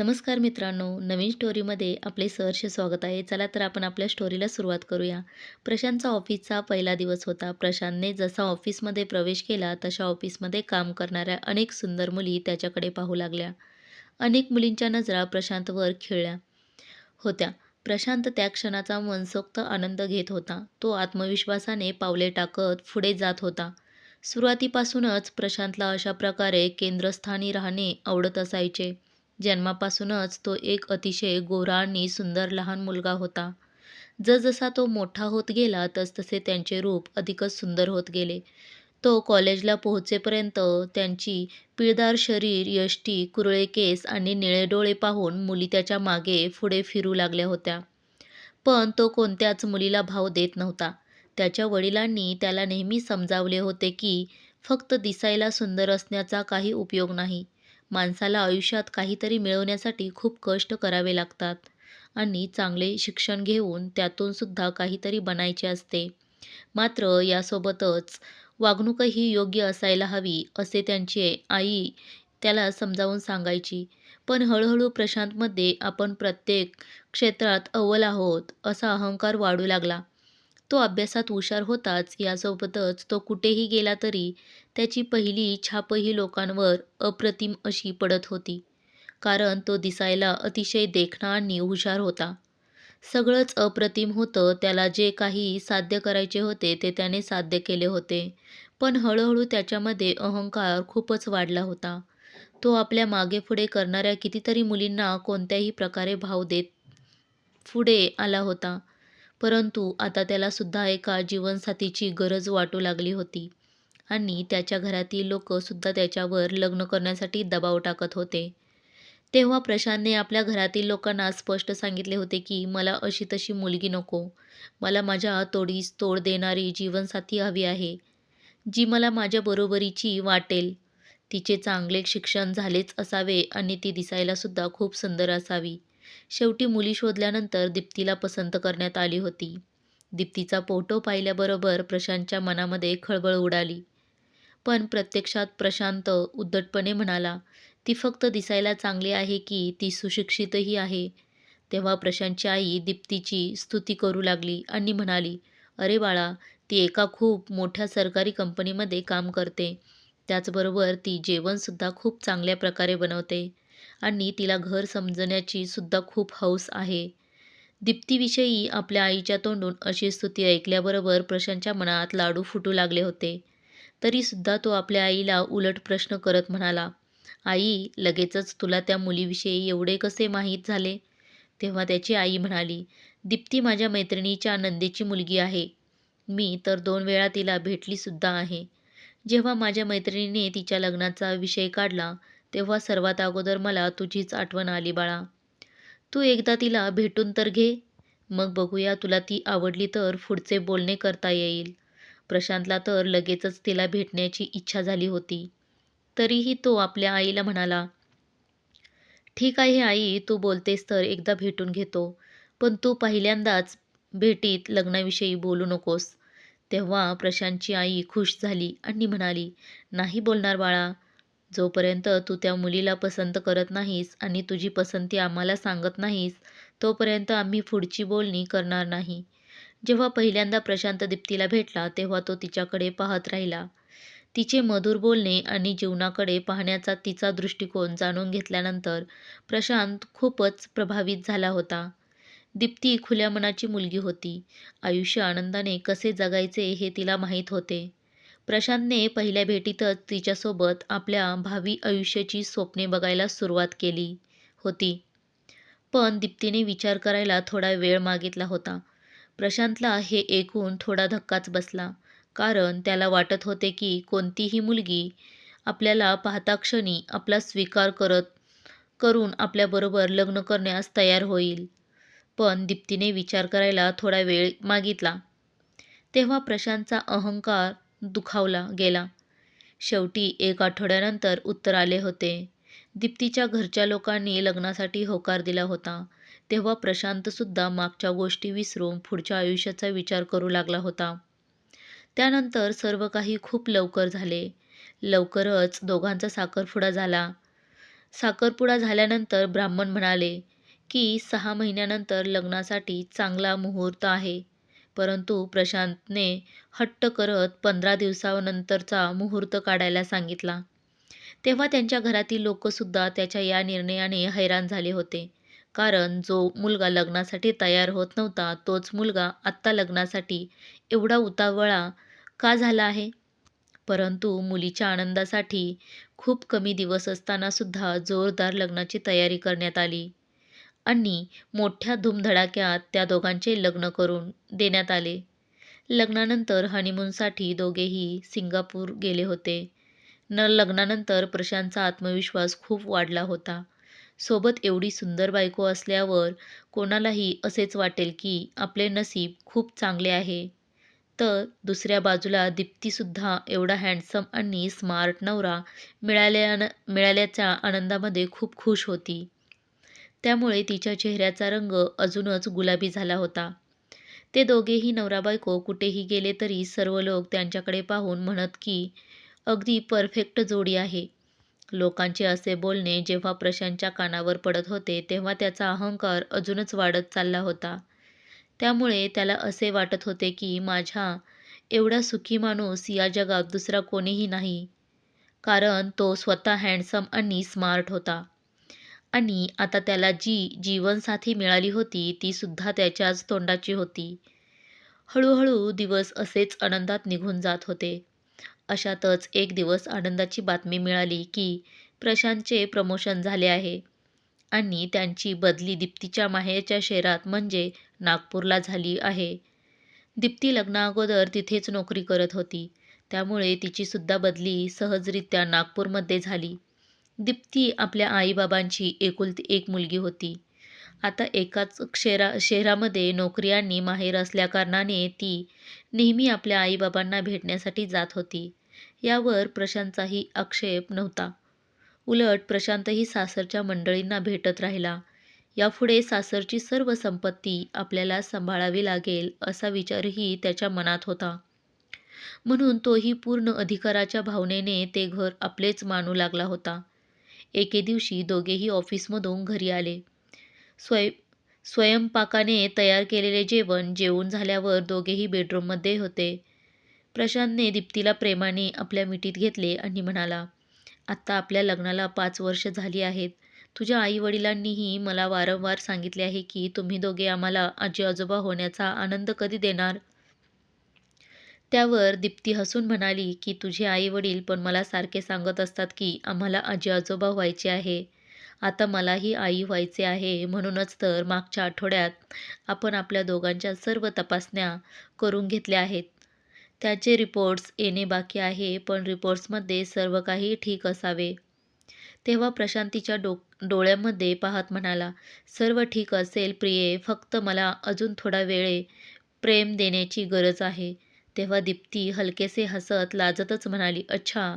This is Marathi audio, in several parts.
नमस्कार मित्रांनो नवीन स्टोरीमध्ये आपले सहर्ष स्वागत आहे. चला तर आपण आपल्या स्टोरीला सुरुवात करूया. प्रशांतचा ऑफिसचा पहिला दिवस होता. प्रशांतने जसा ऑफिसमध्ये प्रवेश केला तशा ऑफिसमध्ये काम करणाऱ्या अनेक सुंदर मुली त्याच्याकडे पाहू लागल्या. अनेक मुलींच्या नजरा प्रशांतवर खिळल्या होत्या. प्रशांत त्या क्षणाचा मनसोक्त आनंद घेत होता. तो आत्मविश्वासाने पावले टाकत पुढे जात होता. सुरुवातीपासूनच प्रशांतला अशा प्रकारे केंद्रस्थानी राहणे आवडत असायचे. जन्मापासूनच तो एक अतिशय गोरा आणि सुंदर लहान मुलगा होता. जसजसा तो मोठा होत गेला तसतसे त्यांचे रूप अधिकच सुंदर होत गेले. तो कॉलेजला पोहोचेपर्यंत त्यांची पिळदार शरीर यष्टी कुरळे केस आणि निळे डोळे पाहून मुली त्याच्यामागे पुढे फिरू लागल्या होत्या. पण तो कोणत्याच मुलीला भाव देत नव्हता. त्याच्या वडिलांनी त्याला नेहमी समजावले होते की फक्त दिसायला सुंदर असण्याचा काही उपयोग नाही. माणसाला आयुष्यात काहीतरी मिळवण्यासाठी खूप कष्ट करावे लागतात आणि चांगले शिक्षण घेऊन त्यातून सुद्धा काहीतरी बनायचे असते. मात्र यासोबतच वागणूकही योग्य असायला हवी असे त्यांची आई त्याला समजावून सांगायची. पण हळूहळू प्रशांतमध्ये आपण प्रत्येक क्षेत्रात अव्वल आहोत असा अहंकार वाढू लागला. तो अभ्यासात हुशार होताच यासोबतच तो कुठेही गेला तरी त्याची पहिली छापही लोकांवर अप्रतिम अशी पडत होती. कारण तो दिसायला अतिशय देखणा आणि हुशार होता. सगळंच अप्रतिम होतं त्याला जे काही साध्य करायचे होते ते त्याने साध्य केले होते. पण हळूहळू त्याच्यामध्ये अहंकार खूपच वाढला होता. तो आपल्या मागे पुढे करणाऱ्या कितीतरी मुलींना कोणत्याही प्रकारे भाव देत पुढे आला होता. परंतु आता त्यालासुद्धा एका जीवनसाथीची गरज वाटू लागली होती. आणि त्याच्या घरातील लोकसुद्धा त्याच्यावर लग्न करण्यासाठी दबाव टाकत होते. तेव्हा प्रशांतने आपल्या घरातील लोकांना स्पष्ट सांगितले होते की मला अशी तशी मुलगी नको. मला माझ्या तोडीस तोड देणारी जीवनसाथी हवी आहे जी मला माझ्या बरोबरीची वाटेल. तिचे चांगले शिक्षण झालेच असावे आणि ती दिसायलासुद्धा खूप सुंदर असावी. शेवटी मुली शोधल्यानंतर दीप्तीला पसंत करण्यात आली होती. दीप्तीचा फोटो पाहिल्याबरोबर प्रशांतच्या मनामध्ये खळबळ उडाली. पण प्रत्यक्षात प्रशांत उद्धटपणे म्हणाला ती फक्त दिसायला चांगली आहे की ती सुशिक्षितही आहे. तेव्हा प्रशांतची आई दीप्तीची स्तुती करू लागली आणि म्हणाली अरे बाळा ती एका खूप मोठ्या सरकारी कंपनीमध्ये काम करते. त्याचबरोबर ती जेवणसुद्धा खूप चांगल्या प्रकारे बनवते आणि तिला घर समजण्याची सुद्धा खूप हौस आहे. दीप्तीविषयी आपल्या आईच्या तोंडून अशी स्तुती ऐकल्याबरोबर प्रशांतच्या मनात लाडू फुटू लागले होते. तरीसुद्धा तो आपल्या आईला उलट प्रश्न करत म्हणाला आई लगेचच तुला त्या मुलीविषयी एवढे कसे माहीत झाले? तेव्हा त्याची आई म्हणाली दीप्ती माझ्या मैत्रिणीच्या नंदेची मुलगी आहे. मी तर दोन वेळा तिला भेटलीसुद्धा आहे. जेव्हा माझ्या मैत्रिणीने तिच्या लग्नाचा विषय काढला तेव्हा सर्वात अगोदर मला तुझीच आठवण आली बाळा. तू एकदा तिला भेटून तर घे. मग बघूया तुला ती आवडली तर पुढचे बोलणे करता येईल. प्रशांतला तर लगेचच तिला भेटण्याची इच्छा झाली होती. तरीही तो आपल्या आईला म्हणाला ठीक आहे आई तू बोलतेस तर एकदा भेटून घेतो पण तू पहिल्यांदाच भेटीत लग्नाविषयी बोलू नकोस. तेव्हा प्रशांतची आई खुश झाली आणि म्हणाली नाही बोलणार बाळा जोपर्यंत तू त्या मुलीला पसंत करत नाहीस आणि तुझी पसंती आम्हाला सांगत नाहीस तोपर्यंत आम्ही पुढची बोलणी करणार नाही. जेव्हा पहिल्यांदा प्रशांत दीप्तीला भेटला तेव्हा तो तिच्याकडे पाहत राहिला. तिचे मधुर बोलणे आणि जीवनाकडे पाहण्याचा तिचा दृष्टिकोन जाणून घेतल्यानंतर प्रशांत खूपच प्रभावित झाला होता. दीप्ती खुल्या मनाची मुलगी होती. आयुष्य आनंदाने कसे जगायचे हे तिला माहीत होते. प्रशांतने पहिल्या भेटीतच तिच्यासोबत आपल्या भावी आयुष्याची स्वप्ने बघायला सुरुवात केली होती. पण दीप्तीने विचार करायला थोडा वेळ मागितला होता. प्रशांतला हे ऐकून थोडा धक्काच बसला. कारण त्याला वाटत होते की कोणतीही मुलगी आपल्याला पाहता क्षणी आपला स्वीकार करत करून आपल्याबरोबर लग्न करण्यास तयार होईल. पण दीप्तीने विचार करायला थोडा वेळ मागितला. तेव्हा प्रशांतचा अहंकार दुखावला गेला. शेवटी एक आठवड्यानंतर उत्तर आले होते. दीप्तीच्या घरच्या लोकांनी लग्नासाठी होकार दिला होता. तेव्हा प्रशांतसुद्धा मागच्या गोष्टी विसरून पुढच्या आयुष्याचा विचार करू लागला होता. त्यानंतर सर्व काही खूप लवकर झाले. लवकरच दोघांचा साखरपुडा झाला. साखरपुडा झाल्यानंतर ब्राह्मण म्हणाले की सहा महिन्यानंतर लग्नासाठी चांगला मुहूर्त आहे. परंतु प्रशांतने हट्ट करत पंधरा दिवसानंतरचा मुहूर्त काढायला सांगितला. तेव्हा त्यांच्या घरातील लोकसुद्धा त्याच्या या निर्णयाने हैराण झाले होते. कारण जो मुलगा लग्नासाठी तयार होत नव्हता तोच मुलगा आत्ता लग्नासाठी एवढा उतावळा का झाला आहे? परंतु मुलीच्या आनंदासाठी खूप कमी दिवस असतानासुद्धा जोरदार लग्नाची तयारी करण्यात आली आणि मोठ्या धूमधडाक्यात त्या दोघांचे लग्न करून देण्यात आले. लग्नानंतर हनीमूनसाठी दोघेही सिंगापूर गेले होते. न लग्नानंतर प्रशांतचा आत्मविश्वास खूप वाढला होता. सोबत एवढी सुंदर बायको असल्यावर कोणालाही असेच वाटेल की आपले नसीब खूप चांगले आहे. तर दुसऱ्या बाजूला दीप्तीसुद्धा एवढा हँडसम आणि स्मार्ट नवरा मिळाल्या मिळाल्याच्या आनंदामध्ये खूप खुश होती. त्यामुळे तिच्या चेहऱ्याचा रंग अजूनच गुलाबी झाला होता. ते दोघेही नवरा बायको कुठेही गेले तरी सर्व लोक त्यांच्याकडे पाहून म्हणत की अगदी परफेक्ट जोडी आहे. लोकांचे असे बोलणे जेव्हा प्रशांतच्या कानावर पडत होते तेव्हा त्याचा अहंकार अजूनच वाढत चालला होता. त्यामुळे त्याला असे वाटत होते की माझ्या एवढा सुखी माणूस या जगात दुसरा कोणीही नाही. कारण तो स्वतः हँडसम आणि स्मार्ट होता. आणि आता त्याला जी जीवनसाथी मिळाली होती ती सुद्धा त्याच्याच तोंडाची होती. हळूहळू दिवस असेच आनंदात निघून जात होते. अशातच एक दिवस आनंदाची बातमी मिळाली की प्रशांतचे प्रमोशन झाले आहे आणि त्यांची बदली दीप्तीच्या माहेरच्या शहरात म्हणजे नागपूरला झाली आहे. दीप्ती लग्नाअगोदर तिथेच नोकरी करत होती. त्यामुळे तिचीसुद्धा बदली सहजरित्या नागपूरमध्ये झाली. दीप्ती आपल्या आईबाबांची एकुलती एक मुलगी होती. आता एकाच क्षेरा शहरामध्ये नोकरी आणि माहेर असल्याकारणाने ती नेहमी आपल्या आईबाबांना भेटण्यासाठी जात होती. यावर प्रशांतचाही आक्षेप नव्हता. उलट प्रशांतही सासरच्या मंडळींना भेटत राहिला. यापुढे सासरची सर्व संपत्ती आपल्याला सांभाळावी लागेल असा विचारही त्याच्या मनात होता. म्हणून तोही पूर्ण अधिकाराच्या भावनेने ते घर आपलेच मानू लागला होता. एके दिवशी दोघेही ऑफिसमधून घरी आले. स्वय स्वयंपाकाने तयार केलेले जेवण जेवून झाल्यावर दोघेही बेडरूममध्ये होते. प्रशांतने दीप्तीला प्रेमाने आपल्या मिठीत घेतले आणि म्हणाला आत्ता आपल्या लग्नाला पाच वर्ष झाली आहेत. तुझ्या आई वडिलांनीही मला वारंवार सांगितले आहे की तुम्ही दोघे आम्हाला आजी आजोबा होण्याचा आनंद कधी देणार? त्यावर दीप्ती हसून म्हणाली की तुझे आई वडील पण मला सारखे सांगत असतात की आम्हाला आजी आजोबा व्हायचे आहे. आता मलाही आई व्हायचे आहे. म्हणूनच तर मागच्या आठवड्यात आपण आपल्या दोघांच्या सर्व तपासण्या करून घेतल्या आहेत. त्याचे रिपोर्ट्स येणे बाकी आहे पण रिपोर्ट्समध्ये सर्व काही ठीक असावे. तेव्हा प्रशांतीच्या डो डोळ्यामध्ये पाहत म्हणाला सर्व ठीक असेल प्रिये फक्त मला अजून थोडा वेळे प्रेम देण्याची गरज आहे. तेव्हा दीप्ती हलकेसे हसत लाजतच म्हणाली अच्छा.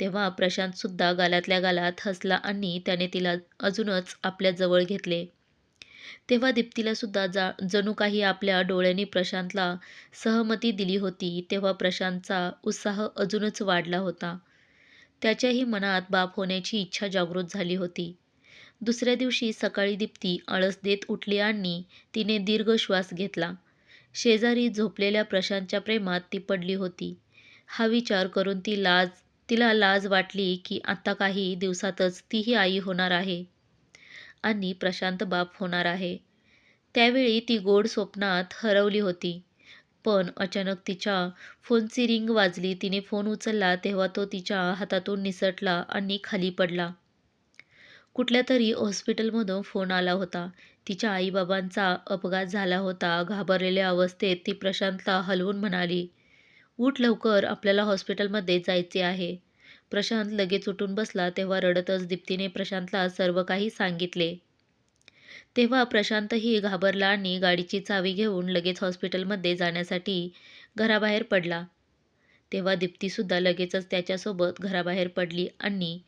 तेव्हा प्रशांतसुद्धा गालातल्या गालात हसला आणि त्याने तिला अजूनच आपल्याजवळ घेतले. तेव्हा दीप्तीला सुद्धा जा जणू काही आपल्या डोळ्यांनी प्रशांतला सहमती दिली होती तेव्हा प्रशांतचा उत्साह अजूनच वाढला होता. त्याच्याही मनात बाप होण्याची इच्छा जागृत झाली होती. दुसऱ्या दिवशी सकाळी दीप्ती आळस देत उठली आणि तिने दीर्घ श्वास घेतला. शेजारी झोपलेल्या प्रशांतच्या प्रेमात ती पडली होती. हा विचार करून ती लाज तिला लाज वाटली की आता काही दिवसातच तीही आई होणार आहे. आणि प्रशांत बाप होणार आहे. त्यावेळी ती गोड स्वप्नात हरवली होती. पण अचानक तिच्या फोनची रिंग वाजली. तिने फोन उचलला तेव्हा तो तिच्या हातातून निसटला आणि खाली पडला. कुठल्या तरी हॉस्पिटलमधून फोन आला होता. तिच्या आईबाबांचा अपघात झाला होता. घाबरलेल्या अवस्थेत ती प्रशांतला हलवून म्हणाली उठ लवकर. आपल्याला हॉस्पिटलमध्ये जायचे आहे. प्रशांत लगेच उठून बसला तेव्हा रडतच दीप्तीने प्रशांतला सर्व काही सांगितले. तेव्हा प्रशांतही घाबरला आणि गाडीची चावी घेऊन लगेच हॉस्पिटलमध्ये जाण्यासाठी घराबाहेर पडला. तेव्हा दीप्तीसुद्धा लगेचच त्याच्यासोबत घराबाहेर पडली आणि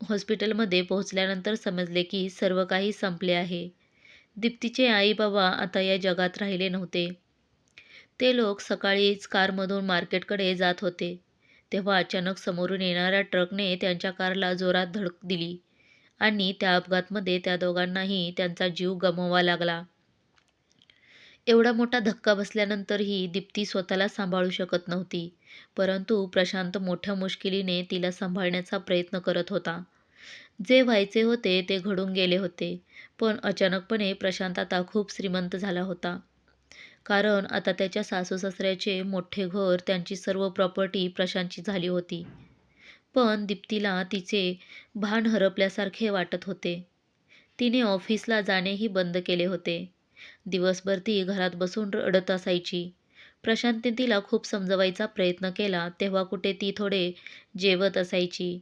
हॉस्पिटलमध्ये पोहोचल्यानंतर समजले की सर्व काही संपले आहे. दीप्तीचे आई बाबा आता या जगात राहिले नव्हते. ते लोक सकाळीच कारमधून मार्केटकडे जात होते. तेव्हा अचानक समोरून येणाऱ्या ट्रकने त्यांच्या कारला जोरात धडक दिली आणि त्या अपघातामध्ये त्या दोघांनाही त्यांचा जीव गमवावा लागला. एवढा मोठा धक्का बसल्यानंतरही दीप्ती स्वतःला सांभाळू शकत नव्हती. परंतु प्रशांत मोठ्या मुश्किलीने तिला सांभाळण्याचा प्रयत्न करत होता. जे व्हायचे होते ते घडून गेले होते. पण अचानकपणे प्रशांत आता खूप श्रीमंत झाला होता. कारण आता त्याच्या सासू-सासऱ्याचे मोठे घर, त्यांची सर्व प्रॉपर्टी प्रशांतची झाली होती. पण दीप्तीला तिचे भान हरपल्यासारखे वाटत होते. तिने ऑफिसला जाणेही बंद केले होते. दिवसभर ती घरात बसून रडत असायची. प्रशांतने तिला खूप समजवायचा प्रयत्न केला तेव्हा कुठे ती थोडे जेवत असायची.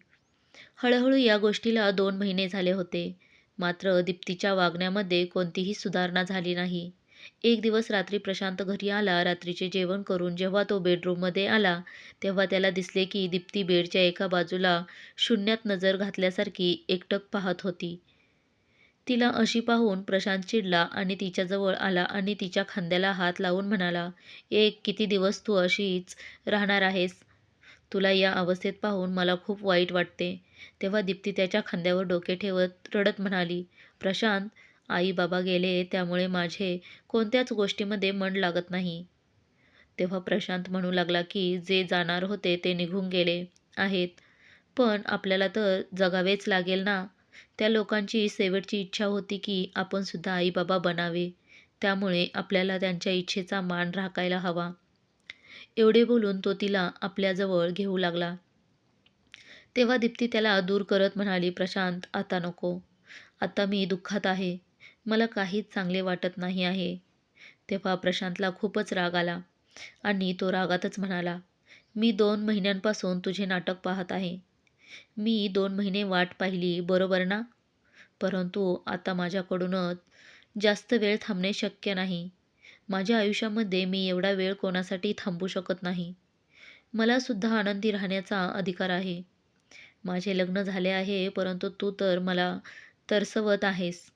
हळूहळू या गोष्टीला दोन महिने झाले होते. मात्र दीप्तीच्या वागण्यामध्ये कोणतीही सुधारणा झाली नाही. एक दिवस रात्री प्रशांत घरी आला. रात्रीचे जेवण करून जेव्हा तो बेडरूममध्ये आला तेव्हा त्याला दिसले की दीप्ती बेडच्या एका बाजूला शून्यात नजर घातल्यासारखी एकटक पाहत होती. तिला अशी पाहून प्रशांत चिडला आणि तिच्याजवळ आला आणि तिच्या खांद्याला हात लावून म्हणाला, "एक किती दिवस तू अशीच राहणार आहेस? तुला या अवस्थेत पाहून मला खूप वाईट वाटते." तेव्हा दीप्ती त्याच्या खांद्यावर डोके ठेवत रडत म्हणाली, "प्रशांत, आई-बाबा गेले त्यामुळे माझे कोणत्याच गोष्टीमध्ये मन लागत नाही." तेव्हा प्रशांत म्हणू लागला की जे जाणार होते ते निघून गेले आहेत. पण आपल्याला तर जगावेच लागेल ना. त्या लोकांची शेवटची इच्छा होती की आपण सुद्धा आई-बाबा बनावे. त्यामुळे आपल्याला त्यांच्या इच्छेचा मान राखायला हवा. एवढे बोलून तो तिला आपल्याजवळ घेऊ लागला. तेव्हा दीप्ती त्याला दूर करत म्हणाली, "प्रशांत, आता नको. आता मी दुःखात आहे. मला काहीच चांगले वाटत नाही आहे." तेव्हा प्रशांतला खूपच राग आला आणि तो रागातच म्हणाला, "मी दोन महिन्यांपासून तुझे नाटक पाहत आहे. मी दोन महिने वाट पाहिली, बरोबर ना? परंतु आता माझ्याकडूनच जास्त वेळ थांबणे शक्य नाही. माझ्या आयुष्यामध्ये मी एवढा वेळ कोणासाठी थांबू शकत नाही. मलासुद्धा आनंदी राहण्याचा अधिकार आहे. माझे लग्न झाले आहे परंतु तू तर मला तरसवत आहेस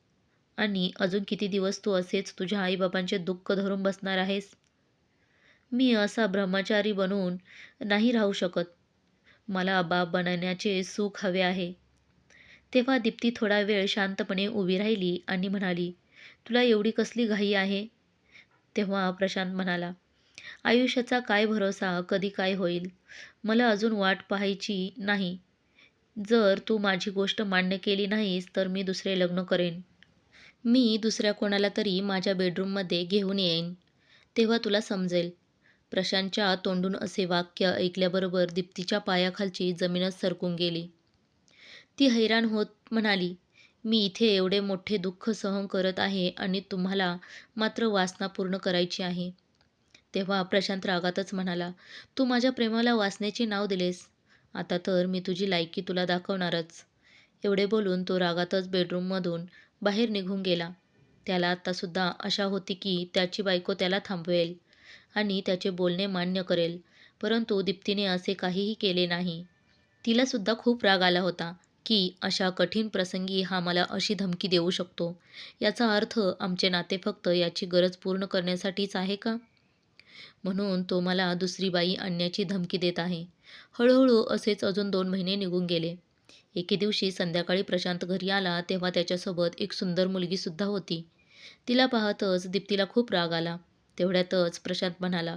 आणि अजून किती दिवस तू असेच तुझ्या आईबाबांचे दुःख धरून बसणार आहेस? मी असा ब्रह्मचारी बनून नाही राहू शकत. मला बाप बनण्याचे सुख हवे आहे." तेव्हा दीप्ती थोडा वेळ शांतपणे उभी राहिली आणि म्हणाली, "तुला एवढी कसली घाई आहे?" तेव्हा प्रशांत म्हणाला, "आयुष्याचा काय भरोसा कधी काय होईल? मला अजून वाट पाहायची नाही. जर तू माझी गोष्ट मान्य केली नाहीस तर मी दुसरे लग्न करेन. मी दुसऱ्या कोणाला तरी माझ्या बेडरूममध्ये घेऊन येईन. तेव्हा तुला समजेल." प्रशांतच्या तोंडून असे वाक्य ऐकल्याबरोबर दीप्तीच्या पायाखालची जमीनच सरकून गेली. ती हैराण होत म्हणाली, "मी इथे एवढे मोठे दुःख सहन करत आहे आणि तुम्हाला मात्र वासना पूर्ण करायची आहे." तेव्हा प्रशांत रागातच म्हणाला, "तू माझ्या प्रेमाला वासनेचे नाव दिलेस. आता तर मी तुझी लायकी तुला दाखवणारच." एवढे बोलून तो रागातच बेडरूममधून बाहेर निघून गेला. त्याला आत्तासुद्धा आशा होती की त्याची बायको त्याला थांबवेल आणि त्याचे बोलणे मान्य करेल. परंतु दीप्तीने असे काहीही केले नाही. तिलासुद्धा खूप राग आला होता की अशा कठीण प्रसंगी हा मला अशी धमकी देऊ शकतो. याचा अर्थ आमचे नाते फक्त याची गरज पूर्ण करण्यासाठीच आहे का? म्हणून तो मला दुसरी बाई आणण्याची धमकी देत आहे. हळूहळू असेच अजून दोन महिने निघून गेले. एके दिवशी संध्याकाळी प्रशांत घरी आला तेव्हा त्याच्यासोबत एक सुंदर मुलगीसुद्धा होती. तिला पाहतच दीप्तीला खूप राग आला. तेवढ्यातच प्रशांत म्हणाला,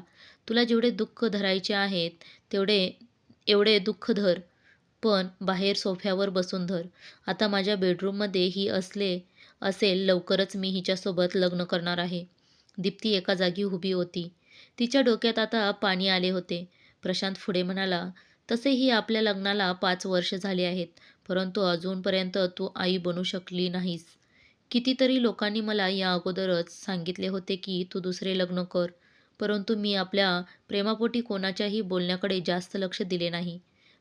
"तुला जेवढे दुःख धरायचे आहेत तेवढे एवढे दुःख धर. पण बाहेर सोफ्यावर बसून धर. आता माझ्या बेडरूममध्ये ही असले असेल लवकरच मी हिच्यासोबत लग्न करणार आहे." दीप्ती एका जागी उभी होती. तिच्या डोक्यात आता पाणी आले होते. प्रशांत पुढे म्हणाला, "तसेही आपल्या लग्नाला पाच वर्ष झाली आहेत. परंतु अजूनपर्यंत तू आई बनू शकली नाहीस. कितीतरी लोकांनी मला या अगोदरच सांगितले होते की तू दुसरे लग्न कर. परंतु मी आपल्या प्रेमापोटी कोणाच्याही बोलण्याकडे जास्त लक्ष दिले नाही.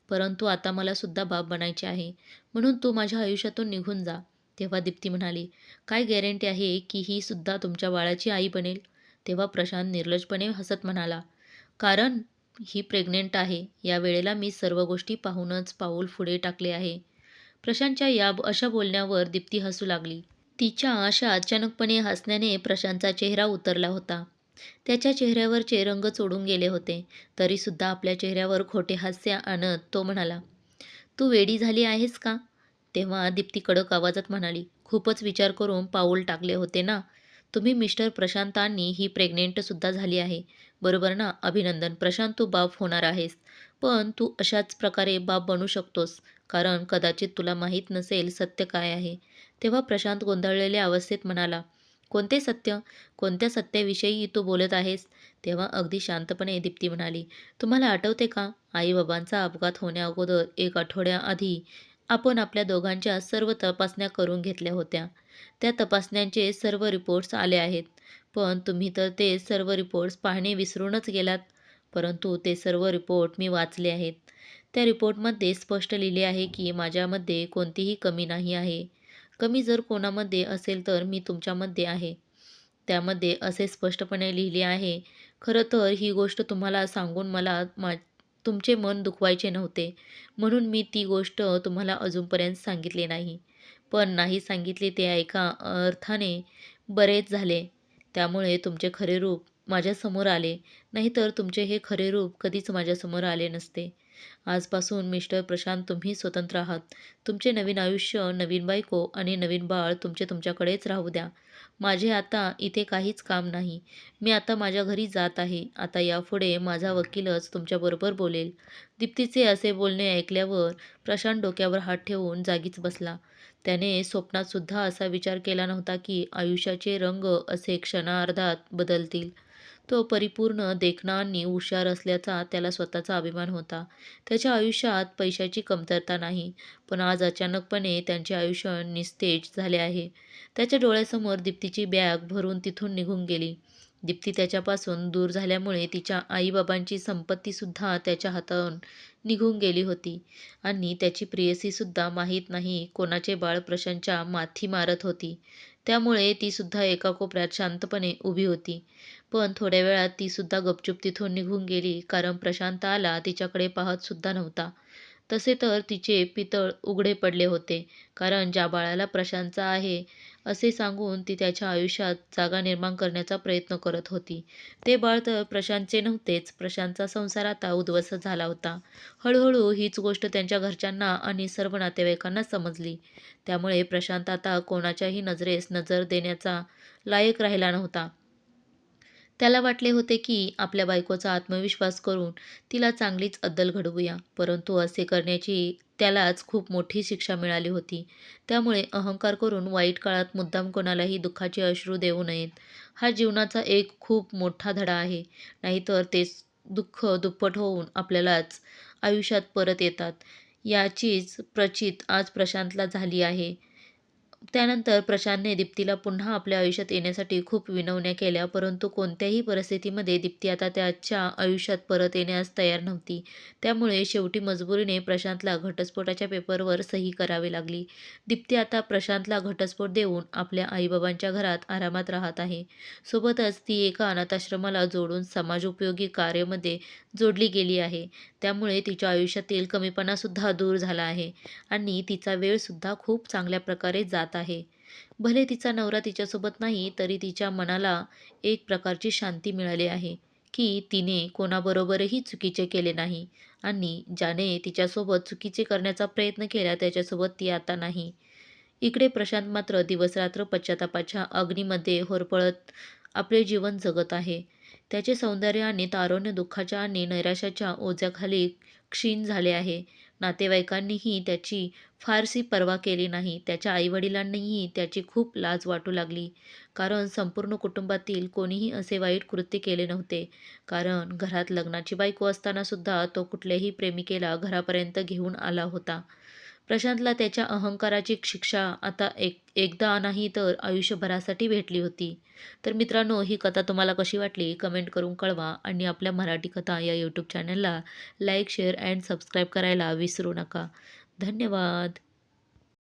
परंतु आता मला सुद्धा बाप बनायचे आहे. म्हणून तू माझ्या आयुष्यातून निघून जा." तेव्हा दीप्ती म्हणाली, "काय गॅरंटी आहे की ही सुद्धा तुमच्या बाळाची आई बनेल?" तेव्हा प्रशांत निर्लजपणे हसत म्हणाला, "कारण ही प्रेग्नंट आहे. या वेळेला मी सर्व गोष्टी पाहूनच पाऊल पुढे टाकले आहे." प्रशांतच्या या अशा बोलण्यावर दीप्ती हसू लागली. तिच्या अशा अचानकपणे हसण्याने प्रशांतचा चेहरा उतरला होता. त्याच्या चेहऱ्यावरचे रंग चोडून गेले होते. तरीसुद्धा आपल्या चेहऱ्यावर खोटे हास्य आणत तो म्हणाला, "तू वेडी झाली आहेस का? तेव्हा दीप्ती कडक आवाजात म्हणाली खूपच विचार करून पाऊल टाकले होते ना तुम्ही मिस्टर प्रशांतांनी ही प्रेग्नेंटसुद्धा झाली आहे. बरोबर ना? अभिनंदन. प्रशांत तू बाप होणार आहेस. पण तू अशाच प्रकारे बाप बनू शकतोस कारण कदाचित तुला माहीत नसेल सत्य काय आहे. तेव्हा प्रशांत गोंधळलेल्या अवस्थेत म्हणाला कोणते सत्य? कोणत्या सत्याविषयी तू बोलत आहेस? तेव्हा अगदी शांतपणे दीप्ती म्हणाली तुम्हाला आठवते का? आईबाबांचा अपघात होण्याअगोदर एक आठवड्याआधी आपण आपल्या दोघांच्या सर्व तपासण्या करून घेतल्या होत्या. त्या तपासण्यांचे सर्व रिपोर्ट्स आले आहेत. पण तुम्ही तर ते सर्व रिपोर्ट्स पाहणे विसरूनच गेलात. परंतु ते सर्व रिपोर्ट मी वाचले आहेत. त्या रिपोर्टमध्ये स्पष्ट लिहिले आहे की माझ्यामध्ये कोणतीही कमी नाही आहे. कमी जर कोणामध्ये असेल तर मी तुमच्यामध्ये आहे. त्यामध्ये असे स्पष्टपणे लिहिले आहे. खरं तर ही गोष्ट तुम्हाला सांगून मला मा तुमचे मन दुखवायचे नव्हते. म्हणून मी ती गोष्ट तुम्हाला अजूनपर्यंत सांगितली नाही. पण नाही सांगितले ते एका अर्थाने बरेच झाले. त्यामुळे तुमचे खरे रूप माझ्यासमोर आले. नाहीतर तुमचे हे खरे रूप कधीच माझ्यासमोर आले नसते. आजपासून मिस्टर प्रशांत तुम्ही स्वतंत्र आहात. तुमचे नवीन आयुष्य नवीन बायको आणि नवीन बाळ तुमचे तुमच्याकडेच राहू द्या. माझे आता इथे काहीच काम नाही. मी आता माझ्या घरी जात आहे. आता यापुढे माझा वकीलच तुमच्याबरोबर बोलेल. दीप्तीचे असे बोलणे ऐकल्यावर प्रशांत डोक्यावर हात ठेवून जागीच बसला. त्याने स्वप्नातसुद्धा असा विचार केला नव्हता की आयुष्याचे रंग असे क्षणार्धात बदलतील. तो परिपूर्ण देखणा आणि हुशार असल्याचा त्याला स्वतःचा अभिमान होता. त्याच्या आयुष्यात पैशाची कमतरता नाही पण आज अचानकपणे त्यांचे आयुष्य निस्तेज झाले आहे. त्याच्या डोळ्यासमोर दीप्तीची बॅग भरून तिथून निघून गेली. दीप्ती त्याच्यापासून दूर झाल्यामुळे तिच्या आईबाबांची संपत्तीसुद्धा त्याच्या हातातून निघून गेली होती आणि त्याची प्रेयसीसुद्धा माहीत नाही कोणाचे बाळ प्रशांतच्या माथी मारत होती. त्यामुळे तीसुद्धा एका कोपऱ्यात शांतपणे उभी होती. पण थोड्या वेळात तीसुद्धा गपचूप तिथून निघून गेली कारण प्रशांत आला तिच्याकडे पाहतसुद्धा नव्हता. तसे तर तिचे पितळ उघडे पडले होते कारण ज्या बाळाला प्रशांतचा आहे असे सांगून ती त्याच्या आयुष्यात जागा निर्माण करण्याचा प्रयत्न करत होती. ते बाळ तर प्रशांतचे नव्हतेच प्रशांतचा संसार आता उद्ध्वस्त झाला होता. हळूहळू हीच गोष्ट त्यांच्या घरच्यांना आणि सर्व नातेवाईकांना समजली. त्यामुळे प्रशांत आता कोणाच्याही नजरेस नजर देण्याचा लायक राहिला नव्हता. त्याला वाटले होते की आपल्या बायकोचा आत्मविश्वास करून तिला चांगलीच अद्दल घडवूया. परंतु असे करण्याची त्यालाच खूप मोठी शिक्षा मिळाली होती. त्यामुळे अहंकार करून वाईट काळात मुद्दाम कोणालाही दुःखाचे अश्रू देऊ नयेत. हा जीवनाचा एक खूप मोठा धडा आहे. नाहीतर ते दुःख दुप्पट होऊन आपल्यालाच आयुष्यात परत येतात. याचीच प्रचित आज प्रशांतला झाली आहे. त्यानंतर प्रशांतने दीप्तीला पुन्हा आपल्या आयुष्यात येण्यासाठी खूप विनवण्या केल्या परंतु कोणत्याही परिस्थितीमध्ये दीप्ती आता त्याच्या आयुष्यात परत येण्यास तयार नव्हती. त्यामुळे शेवटी मजबुरीने प्रशांतला घटस्फोटाच्या पेपरवर सही करावी लागली. दीप्ती आता प्रशांतला घटस्फोट देऊन आपल्या आईबाबांच्या घरात आरामात राहत आहे. सोबतच ती एका अनाथाश्रमाला जोडून समाजोपयोगी कार्यामध्ये जोडली गेली आहे. त्यामुळे तिच्या आयुष्यातील कमीपणासुद्धा दूर झाला आहे आणि तिचा वेळसुद्धा खूप चांगल्या प्रकारे जात आहे. आहे. भले तिचा नवरा तिच्यासोबत नाही तरी तिच्या मनाला एक प्रकारची शांती मिळाली आहे की तिने कोणाबरोबरही चुकीचे केले नाही आणि ज्याने तिच्यासोबत चुकीचे करण्याचा प्रयत्न केला त्याच्यासोबत ती आता नाही. इकडे प्रशांत मात्र दिवसरात्र पश्चातापाच्या अग्नीमध्ये होरपळत आपले जीवन जगत आहे. त्याचे सौंदर्य आणि तारुण्य दुःखाच्या आणि नैराश्याच्या ओझ्याखाली क्षीण झाले आहे. नातेवाईकांनीही त्याची फारशी पर्वा केली नाही. त्याच्या आईवडिलांनीही त्याची खूप लाज वाटू लागली. कारण संपूर्ण कुटुंबातील कोणीही असे वाईट कृत्य केले नव्हते. कारण घरात लग्नाची बायको असतानासुद्धा तो कुठल्याही प्रेमिकेला घरापर्यंत घेऊन आला होता. प्रशांतला त्याच्या अहंकाराची शिक्षा आता एक एकदा नाही तर आयुष्यभरासाठी भेटली होती. तर मित्रांनो ही कथा तुम्हाला कशी वाटली? कमेंट करून कळवा आणि आपल्या मराठी कथा या यूट्यूब चॅनलला लाईक शेअर अँड सबस्क्राईब करायला विसरू नका. धन्यवाद.